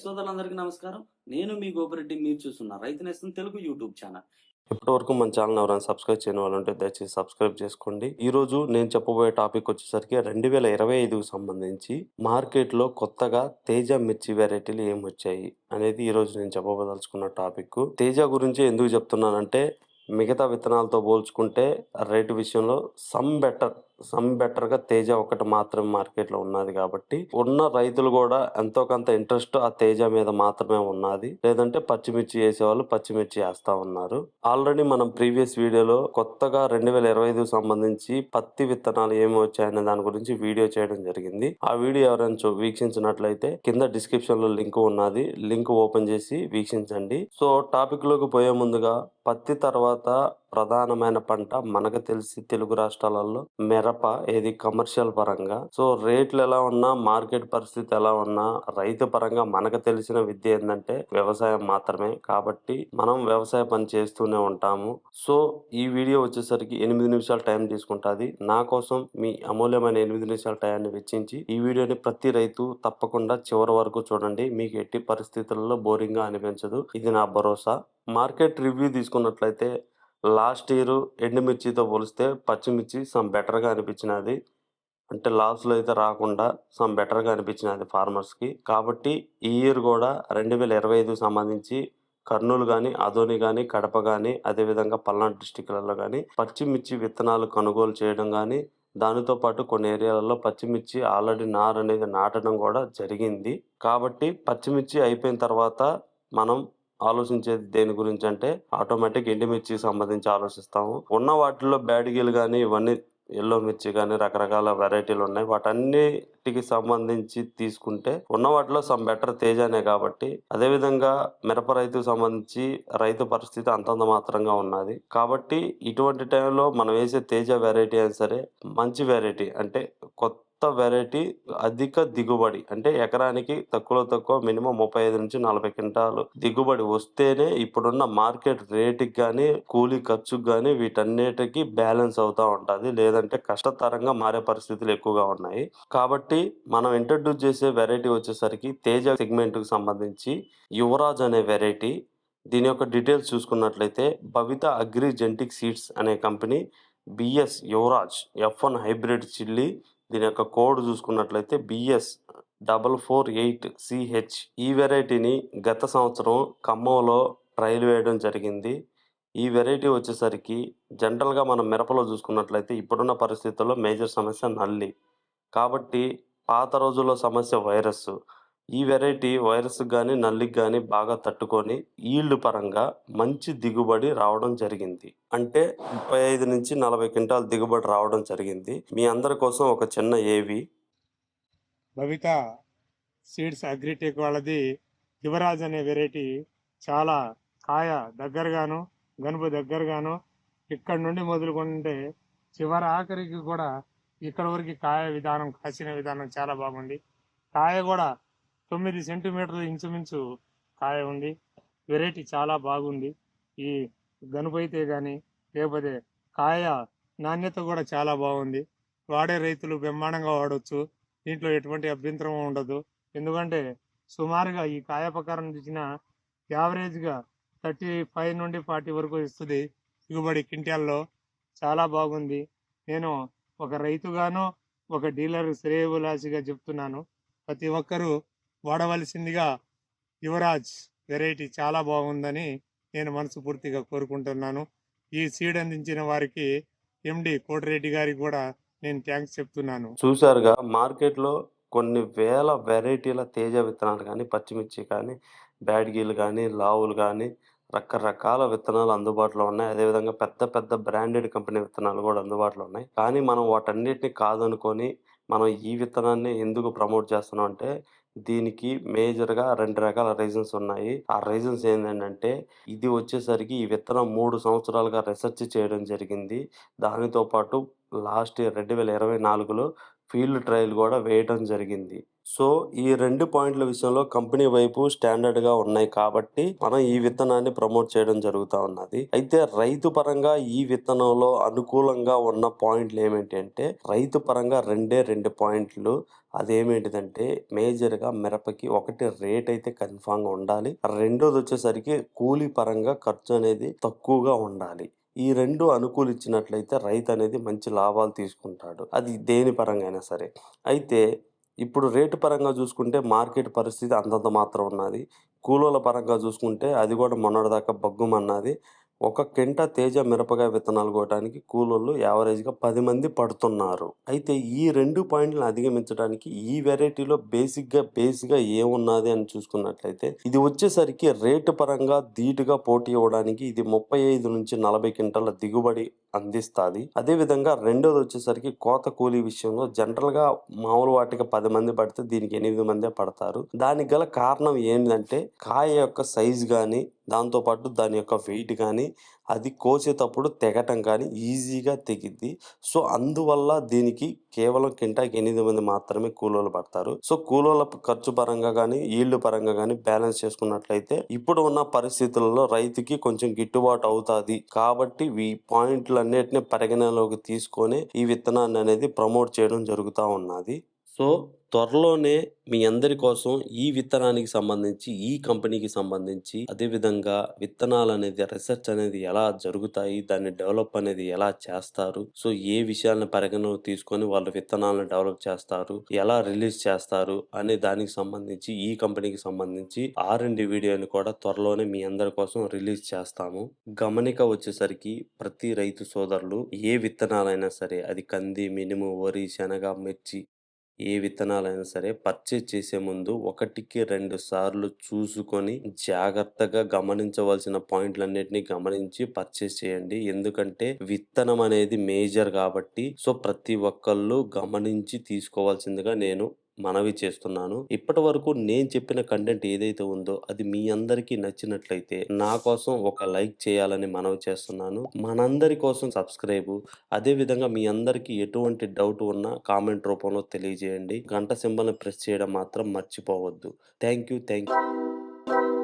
సోదరులందరికీ నమస్కారం. నేను మీ గోపిరెడ్డి మీరు చూస్తున్న రైతు నేస్తం తెలుగు యూట్యూబ్ ఛానల్. ఇప్పటి వరకు మన ఛానల్ ఎవరైనా సబ్స్క్రైబ్ చేయని వాళ్ళు ఉంటే దయచేసి సబ్స్క్రైబ్ చేసుకోండి. ఈ రోజు నేను చెప్పబోయే టాపిక్ వచ్చేసరికి రెండు వేల ఇరవై ఐదుకు సంబంధించి మార్కెట్లో కొత్తగా తేజ మిర్చి వెరైటీలు ఏం వచ్చాయి అనేది ఈ రోజు నేను చెప్పబోదలుచుకున్న టాపిక్. తేజ గురించి ఎందుకు చెప్తున్నానంటే మిగతా విత్తనాలతో పోల్చుకుంటే రేటు విషయంలో సమ్ బెటర్ సమ్ బెటర్గా తేజ ఒకటి మాత్రమే మార్కెట్లో ఉన్నది కాబట్టి ఉన్న రైతులు కూడా ఎంతో కొంత ఇంట్రెస్ట్ ఆ తేజ మీద మాత్రమే ఉన్నది. లేదంటే పచ్చిమిర్చి వేసేవాళ్ళు పచ్చిమిర్చి వేస్తా ఉన్నారు. ఆల్రెడీ మనం ప్రీవియస్ వీడియోలో కొత్తగా రెండు వేల ఇరవై ఐదు సంబంధించి పత్తి విత్తనాలు ఏమి వచ్చాయనే దాని గురించి వీడియో చేయడం జరిగింది. ఆ వీడియో ఎవరైనా చూ- వీక్షించినట్లయితే కింద డిస్క్రిప్షన్లో లింక్ ఉన్నది. లింక్ ఓపెన్ చేసి వీక్షించండి. సో టాపిక్లోకి పోయే ముందుగా పత్తి తర్వాత ప్రధానమైన పంట మనకు తెలిసి తెలుగు రాష్ట్రాలలో మిరప ఏది కమర్షియల్ పరంగా. సో రేట్లు ఎలా ఉన్నా మార్కెట్ పరిస్థితి ఎలా ఉన్నా రైతు పరంగా మనకు తెలిసిన విద్య ఏంటంటే వ్యవసాయం మాత్రమే. కాబట్టి మనం వ్యవసాయ పని చేస్తూనే ఉంటాము. సో ఈ వీడియో వచ్చేసరికి ఎనిమిది నిమిషాలు టైం తీసుకుంటుంది. నా కోసం మీ అమూల్యమైన ఎనిమిది నిమిషాల టైంని వెచ్చించి ఈ వీడియోని ప్రతి రైతు తప్పకుండా చివరి వరకు చూడండి. మీకు ఎట్టి పరిస్థితులలో బోరింగ్గా అనిపించదు. ఇది నా భరోసా. మార్కెట్ రివ్యూ తీసుకున్నట్లయితే లాస్ట్ ఇయర్ ఎండుమిర్చితో పోలిస్తే పచ్చిమిర్చి సమ్ బెటర్గా అనిపించినది. అంటే లాస్లో అయితే రాకుండా సమ్ బెటర్గా అనిపించినది ఫార్మర్స్కి. కాబట్టి ఈ ఇయర్ కూడా రెండు వేల ఇరవై ఐదు సంబంధించి కర్నూలు కానీ అదోని కానీ కడప కానీ అదేవిధంగా పల్నాడు డిస్టిక్లలో కానీ పచ్చిమిర్చి విత్తనాలు కొనుగోలు చేయడం కానీ దానితో పాటు కొన్ని ఏరియాలలో పచ్చిమిర్చి ఆల్రెడీ నారు అనేది నాటడం కూడా జరిగింది. కాబట్టి పచ్చిమిర్చి అయిపోయిన తర్వాత మనం ఆలోచించేది దేని గురించి అంటే ఆటోమేటిక్ ఎండుమిర్చికి సంబంధించి ఆలోచిస్తాము. ఉన్న వాటిల్లో బ్యాడ్గీలు కానీ ఇవన్నీ ఎల్లో మిర్చి కానీ రకరకాల వెరైటీలు ఉన్నాయి. వాటన్నిటికి సంబంధించి తీసుకుంటే ఉన్న వాటిలో సమ్ బెటర్ తేజానే కాబట్టి అదేవిధంగా మిరప రైతుకు సంబంధించి రైతు పరిస్థితి అంతంత మాత్రంగా ఉన్నది. కాబట్టి ఇటువంటి టైంలో మనం వేసే తేజ వెరైటీ అయినా సరే మంచి వెరైటీ అంటే కొత్త కొత్త వెరైటీ అధిక దిగుబడి అంటే ఎకరానికి తక్కువలో తక్కువ మినిమం ముప్పై ఐదు నుంచి నలభై క్వింటాలు దిగుబడి వస్తేనే ఇప్పుడున్న మార్కెట్ రేటుకి కానీ కూలీ ఖర్చుకు కానీ వీటన్నిటికీ బ్యాలెన్స్ అవుతా ఉంటుంది. లేదంటే కష్టతరంగా మారే పరిస్థితులు ఎక్కువగా ఉన్నాయి. కాబట్టి మనం ఇంట్రడ్యూస్ చేసే వెరైటీ వచ్చేసరికి తేజ సెగ్మెంట్కి సంబంధించి యువరాజ్ అనే వెరైటీ. దీని యొక్క డీటెయిల్స్ చూసుకున్నట్లయితే భవిత అగ్రి జెంటిక్ సీడ్స్ అనే company BS Yuvraj F one hybrid chilli దీని యొక్క కోడ్ చూసుకున్నట్లయితే BS double four eight CH ఈ వెరైటీని గత సంవత్సరం ఖమ్మంలో ట్రయల్ వేయడం జరిగింది. ఈ వెరైటీ వచ్చేసరికి జనరల్గా మనం మిరపలో చూసుకున్నట్లయితే ఇప్పుడున్న పరిస్థితుల్లో మేజర్ సమస్య నల్లి. కాబట్టి పాత రోజుల్లో సమస్య వైరస్. ఈ వెరైటీ వైరస్ కానీ నల్లికి కానీ బాగా తట్టుకొని ఈల్డ్ పరంగా మంచి దిగుబడి రావడం జరిగింది. అంటే ముప్పై ఐదు నుంచి నలభై క్వింటాల్ దిగుబడి రావడం జరిగింది. మీ అందరి కోసం ఒక చిన్న ఏవి? భవిత సీడ్స్ అగ్రిటెక్ వాళ్ళది యువరాజ్ అనే వెరైటీ చాలా కాయ దగ్గరగాను గనుపు దగ్గరగాను ఇక్కడ నుండి మొదలుకుంటే చివరి ఆఖరికి కూడా ఇక్కడ వరకు కాయ విధానం కాసిన విధానం చాలా బాగుంది. కాయ కూడా తొమ్మిది సెంటీమీటర్లు ఇంచుమించు కాయ ఉంది వెరైటీ చాలా బాగుంది. ఈ గనుపైతే కానీ లేకపోతే కాయ నాణ్యత కూడా చాలా బాగుంది. వాడే రైతులు బ్రహ్మాండంగా వాడవచ్చు దీంట్లో ఎటువంటి అభ్యంతరం ఉండదు. ఎందుకంటే సుమారుగా ఈ కాయ ప్రకారం చూసిన యావరేజ్గా థర్టీ ఫైవ్ నుండి ఫార్టీ వరకు ఇస్తుంది దిగుబడి క్వింటాల్లో. చాలా బాగుంది. నేను ఒక రైతుగాను ఒక డీలర్ శ్రేయబులాసిగా చెప్తున్నాను. ప్రతి ఒక్కరూ వాడవలసిందిగా యువరాజ్ వెరైటీ చాలా బాగుందని నేను మనస్ఫూర్తిగా కోరుకుంటున్నాను. ఈ సీడ్ అందించిన వారికి ఎండి కోటిరెడ్డి గారికి కూడా నేను థ్యాంక్స్ చెప్తున్నాను. చూశారుగా మార్కెట్లో కొన్ని వేల వెరైటీల తేజ విత్తనాలు కానీ పచ్చిమిర్చి కానీ బ్యాడ్గీలు కానీ లావులు కానీ రకరకాల విత్తనాలు అందుబాటులో ఉన్నాయి. అదేవిధంగా పెద్ద పెద్ద బ్రాండెడ్ కంపెనీ విత్తనాలు కూడా అందుబాటులో ఉన్నాయి. కానీ మనం వాటన్నిటిని కాదనుకొని మనం ఈ విత్తనాన్ని ఎందుకు ప్రమోట్ చేస్తున్నాం అంటే దీనికి మేజర్గా రెండు రకాల రీజన్స్ ఉన్నాయి. ఆ రీజన్స్ ఏంటంటే ఇది వచ్చేసరికి ఈ విత్తనం మూడు సంవత్సరాలుగా రీసెర్చ్ చేయడం జరిగింది. దానితో పాటు లాస్ట్ ఇయర్ రెండు వేల ఇరవై నాలుగులో ఫీల్డ్ ట్రయల్ కూడా వేయటం జరిగింది. సో, ఈ రెండు పాయింట్ల విషయంలో కంపెనీ వైపు స్టాండర్డ్‌గా ఉన్నాయి కాబట్టి, మనం ఈ విత్తనాన్ని ప్రమోట్ చేయడం జరుగుతూ ఉన్నది. అయితే రైతు పరంగా ఈ విత్తనంలో అనుకూలంగా ఉన్న పాయింట్లు ఏమిటి అంటే, రైతు పరంగా రెండే రెండు పాయింట్లు. అదేమేంటిదంటే మేజర్‌గా మిరపకి ఒకటి రేట్ అయితే కన్ఫామ్గా ఉండాలి. రెండోది వచ్చేసరికి కూలీ పరంగా ఖర్చు అనేది తక్కువగా ఉండాలి. ఈ రెండు అనుకూలించినట్లయితే రైతు అనేది మంచి లాభాలు తీసుకుంటాడు. అది దేని పరంగా అయినా సరే. అయితే ఇప్పుడు రేటు పరంగా చూసుకుంటే మార్కెట్ పరిస్థితి అంతంత మాత్రం ఉన్నది. కూలోళ్ళ పరంగా చూసుకుంటే అది కూడా మొన్నటిదాకా బగ్గుమన్నది ఒక క్వింటా తేజ మిరపకాయ విత్తనాలు కోయటానికి కూలోళ్ళు యావరేజ్‌గా పది మంది పడుతున్నారు. అయితే ఈ రెండు పాయింట్లను అధిగమించడానికి ఈ వెరైటీలో బేసిక్‌గా బేస్‌గా ఏమున్నది అని చూసుకున్నట్లయితే, ఇది వచ్చేసరికి రేటు పరంగా ధీటుగా పోటీ ఇవ్వడానికి ఇది 35-40 క్వింటాల దిగుబడి అందిస్తుంది అదేవిధంగా రెండోది వచ్చేసరికి కోత కూలీ విషయంలో జనరల్‌గా మామూలు వాటికి పది మంది పడితే దీనికి ఎనిమిది మందే పడతారు. దానికి గల కారణం ఏంటంటే కాయ యొక్క సైజ్ కానీ దాంతో పాటు దాని యొక్క వెయిట్ కానీ అది కోసేటప్పుడు తెగటం కానీ ఈజీగా తెగిద్ది. సో, అందువల్ల దీనికి కేవలం కింటాకి ఎనిమిది మంది మాత్రమే కూలోళ్ళు పడతారు. సో, కూలోళ్ళ ఖర్చు పరంగా కానీ ఈల్డ్ పరంగా కానీ బ్యాలెన్స్ చేసుకున్నట్లయితే ఇప్పుడు ఉన్న పరిస్థితులలో రైతుకి కొంచెం గిట్టుబాటు అవుతుంది కాబట్టి ఈ పాయింట్లన్నిటిని పరిగణనలోకి తీసుకొని ఈ విత్తనాన్ని అనేది ప్రమోట్ చేయడం జరుగుతూ ఉన్నది. సో, త్వరలోనే మీ అందరి కోసం ఈ విత్తనానికి సంబంధించి, ఈ కంపెనీకి సంబంధించి, అదేవిధంగా విత్తనాలు అనేది రీసెర్చ్ అనేది ఎలా జరుగుతాయి, దాన్ని డెవలప్ అనేది ఎలా చేస్తారు, సో, ఏ విషయాలను పరిగణలో తీసుకొని వాళ్ళు విత్తనాలను డెవలప్ చేస్తారు, ఎలా రిలీజ్ చేస్తారు అనే దానికి సంబంధించి, ఈ కంపెనీకి సంబంధించి ఆర్ అండ్ వీడియోని కూడా త్వరలోనే మీ అందరి కోసం రిలీజ్ చేస్తాము. గమనిక వచ్చేసరికి ప్రతి రైతు సోదరులు ఏ విత్తనాలైనా సరే అది కంది, మినుము, వరి, శనగ, మిర్చి ఏ విత్తనాలైనా సరే పర్చేజ్ చేసే ముందు ఒకటికి రెండు సార్లు చూసుకొని జాగ్రత్తగా గమనించవలసిన పాయింట్లన్నిటిని గమనించి పర్చేజ్ చేయండి. ఎందుకంటే విత్తనం అనేది మేజర్ కాబట్టి సో, ప్రతి ఒక్కళ్ళు గమనించి తీసుకోవాల్సిందిగా నేను మనవి చేస్తున్నాను. ఇప్పటివరకు నేను చెప్పిన కంటెంట్ ఏదైతే ఉందో అది మీ అందరికీ నచ్చినట్లయితే నా కోసం ఒక లైక్ చేయాలని మనవి చేస్తున్నాను. మనందరి కోసం సబ్స్క్రైబు అదే విధంగా మీ అందరికీ ఎటువంటి డౌట్ ఉన్నా కామెంట్ రూపంలో తెలియజేయండి. గంట సింబల్‌ని ప్రెస్ చేయడం మాత్రం మర్చిపోవద్దు. Thank you. Thank you.